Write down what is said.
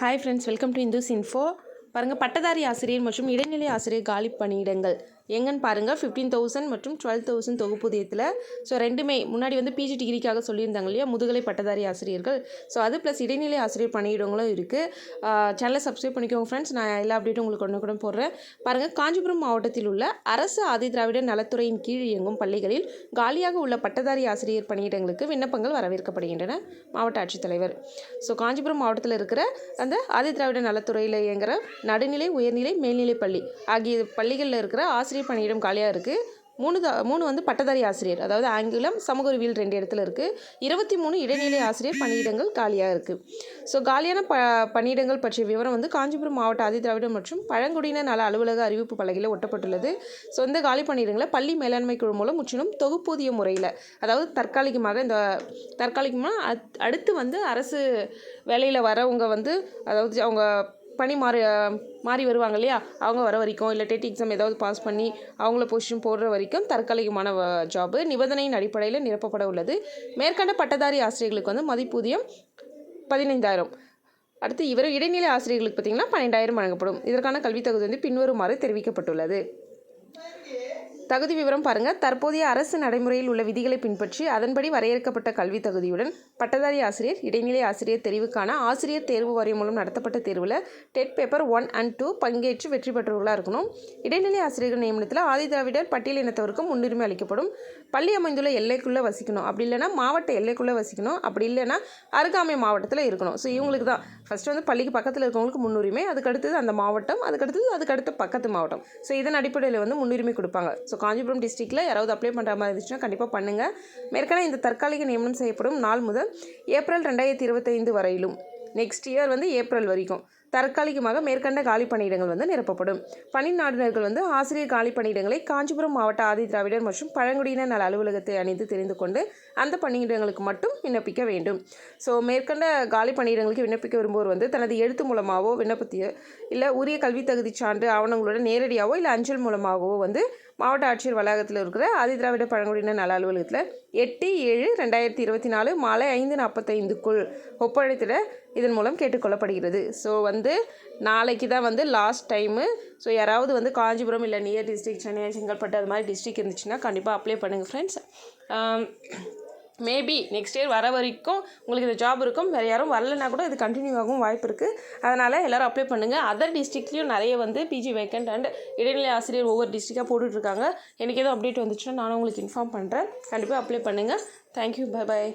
Hi friends welcome to Indus Info பாருங்கள் பட்டதாரி ஆசிரியர் மற்றும் இடைநிலை ஆசிரியர் காலி பணியிடங்கள். எங்கன்னு பாருங்கள் ஃபிஃப்டீன் தௌசண்ட் மற்றும் டுவெல் தௌசண்ட் தொகுப்பூதியத்தில் ஸோ ரெண்டுமே முன்னாடி வந்து பிஜி டிகிரிக்காக சொல்லியிருந்தாங்க இல்லையா? முதுகலை பட்டதாரி ஆசிரியர்கள். ஸோ அது ப்ளஸ் இடைநிலை ஆசிரியர் பணியிடங்களும் இருக்குது சேனலை சப்ஸ்கிரைப் பண்ணிக்கோங்க ஃப்ரெண்ட்ஸ் நான் எல்லா அப்டேட்டும் உங்களுக்கு ஒன்று கூட போடுறேன். பாருங்கள் காஞ்சிபுரம் மாவட்டத்தில் உள்ள அரசு ஆதிதிராவிட நலத்துறையின் கீழ் இயங்கும் பள்ளிகளில் காலியாக உள்ள பட்டதாரி ஆசிரியர் பணியிடங்களுக்கு விண்ணப்பங்கள் வரவேற்கப்படுகின்றன. மாவட்ட ஆட்சித்தலைவர். ஸோ காஞ்சிபுரம் மாவட்டத்தில் இருக்கிற அந்த ஆதிதிராவிட நலத்துறையில் இயங்குகிற நடுநிலை உயர்நிலை மேல்நிலை பள்ளி ஆகிய பள்ளிகளில் இருக்கிற ஆசிரியர் பணியிடம் காலியாக இருக்குது மூணு த மூணு வந்து பட்டதாரி ஆசிரியர் அதாவது ஆங்கிலம் சமூக அறிவியல் ரெண்டு இடத்துல இருக்குது இருபத்தி மூணு இடைநிலை ஆசிரியர் பணியிடங்கள் காலியாக இருக்குது ஸோ காலியான ப பணியிடங்கள் பற்றிய விவரம் வந்து காஞ்சிபுரம் மாவட்ட ஆதிதிராவிடம் மற்றும் பழங்குடியினர் நல அலுவலக அறிவிப்பு பலகையில் ஒட்டப்பட்டுள்ளது. ஸோ இந்த காலி பணியிடங்களை பள்ளி மேலாண்மை குழு மூலம் முற்றிலும் தொகுப்பூதிய முறையில் அதாவது தற்காலிகமாக இந்த தற்காலிகமாக அத்- அடுத்து வந்து அரசு வேலையில் வரவங்க வந்து அதாவது அவங்க பணி மாறி மாறி வருவாங்க இல்லையா? அவங்க வர வரைக்கும் இல்லை டெட் எக்ஸாம் ஏதாவது பாஸ் பண்ணி அவங்கள பொசிஷன் போடுற வரைக்கும் தற்காலிகமான ஜாபு நிபந்தனையின் அடிப்படையில் நிரப்பப்பட உள்ளது. மேற்கண்ட பட்டதாரி ஆசிரியர்களுக்கு வந்து மதிப்பூதியம் பதினைந்தாயிரம். அடுத்து இவர் இடைநிலை ஆசிரியர்களுக்கு பார்த்தீங்கன்னா பன்னெண்டாயிரம் வழங்கப்படும். இதற்கான கல்வித் தகுதி வந்து பின்வருமாறு தெரிவிக்கப்பட்டுள்ளது. தகுதி விவரம் பாருங்கள் தற்போதைய அரசு நடைமுறையில் உள்ள விதிகளை பின்பற்றி அதன்படி வரையறுக்கப்பட்ட கல்வி தகுதியுடன் பட்டதாரி ஆசிரியர் இடைநிலை ஆசிரியர் தெரிவுக்கான ஆசிரியர் தேர்வு வாரியம் மூலம் நடத்தப்பட்ட தேர்வில் TET paper one and two பங்கேற்று வெற்றி பெற்றவர்களாக இருக்கணும். இடைநிலை ஆசிரியர்கள் நியமனத்தில் ஆதிதிராவிடர் பட்டியல் இனத்தவருக்கு முன்னுரிமை அளிக்கப்படும். பள்ளி அமைந்துள்ள எல்லைக்குள்ளே வசிக்கணும். அப்படி இல்லைன்னா மாவட்ட எல்லைக்குள்ளே வசிக்கணும். அப்படி இல்லைன்னா அருகாமை மாவட்டத்தில் இருக்கணும். ஸோ இவங்களுக்கு தான். ஃபஸ்ட்டு வந்து பள்ளிக்கு பக்கத்தில் இருக்கவங்களுக்கு முன்னுரிமை அதுக்கு அடுத்தது அந்த மாவட்டம் அதுக்கு அடுத்தது அதுக்கு பக்கத்து மாவட்டம். ஸோ இதன் அடிப்படையில் வந்து முன்னுரிமை கொடுப்பாங்க. ஸோ காஞ்சிபுரம் டிஸ்ட்ரிக்ட்டில் யாராவது அப்ளை பண்ணுற மாதிரி இருந்துச்சுன்னா கண்டிப்பாக பண்ணுங்கள் மேற்கனவே இந்த தற்காலிக நியமனம் செய்யப்படும் நாள் முதல் ஏப்ரல் ரெண்டாயிரத்தி இருபத்தைந்து வரையிலும். நெக்ஸ்ட் இயர் வந்து ஏப்ரல் வரைக்கும். தற்காலிகமாக மேற்கண்ட காலி பணியிடங்கள் வந்து நிரப்பப்படும். பணி நாடுநர்கள் வந்து ஆசிரியர் காலி பணியிடங்களை காஞ்சிபுரம் மாவட்ட ஆதி திராவிடர் மற்றும் பழங்குடியினர் நல அலுவலகத்தை அணிந்து தெரிந்து கொண்டு அந்த பணியிடங்களுக்கு மட்டும் விண்ணப்பிக்க வேண்டும். ஸோ மேற்கண்ட காலி பணியிடங்களுக்கு விண்ணப்பிக்க விரும்புவோர் வந்து தனது எழுத்து மூலமாகவோ விண்ணப்பத்தையோ இல்லை உரிய கல்வி தகுதி சான்று ஆவணங்களோட நேரடியாகவோ இல்லை அஞ்சல் மூலமாகவோ வந்து மாவட்ட ஆட்சியர் வளாகத்தில் இருக்கிற ஆதிதிராவிட பழங்குடியினர் நல அலுவலகத்தில் எட்டு ஏழு ரெண்டாயிரத்தி இருபத்தி நாலு மாலை ஐந்து நாற்பத்தைந்துக்குள் ஒப்படைத்திட இதன் மூலம் கேட்டுக்கொள்ளப்படுகிறது. ஸோ வந்து நாளைக்கு தான் வந்து லாஸ்ட் டைமு ஸோ யாராவது வந்து காஞ்சிபுரம் இல்லை நியர் டிஸ்ட்ரிக்ட் சென்னை செங்கல்பட்டு அது மாதிரி டிஸ்ட்ரிக்ட் இருந்துச்சுன்னா கண்டிப்பாக அப்ளை பண்ணுங்கள் ஃப்ரெண்ட்ஸ் மேபி நெக்ஸ்ட் இயர் வர வரைக்கும் உங்களுக்கு இந்த ஜாப் இருக்கும். வேறு யாரும் வரலைன்னா கூட இது கண்டினியூ ஆகும் வாய்ப்பு இருக்குது அதனால் எல்லோரும் அப்ளை பண்ணுங்கள் அதர் டிஸ்ட்ரிக்ட்லேயும் நிறைய வந்து பிஜி வேக்கண்ட் அண்ட் இடைநிலை ஆசிரியர் ஒவ்வொரு டிஸ்ட்ரிக்டாக போட்டுட்ருக்காங்க. எனக்கு எதுவும் அப்டேட் வந்துச்சுன்னா நானும் உங்களுக்கு இன்ஃபார்ம் பண்ணுறேன் கண்டிப்பாக அப்ளை பண்ணுங்கள் தேங்க்யூ பை பாய்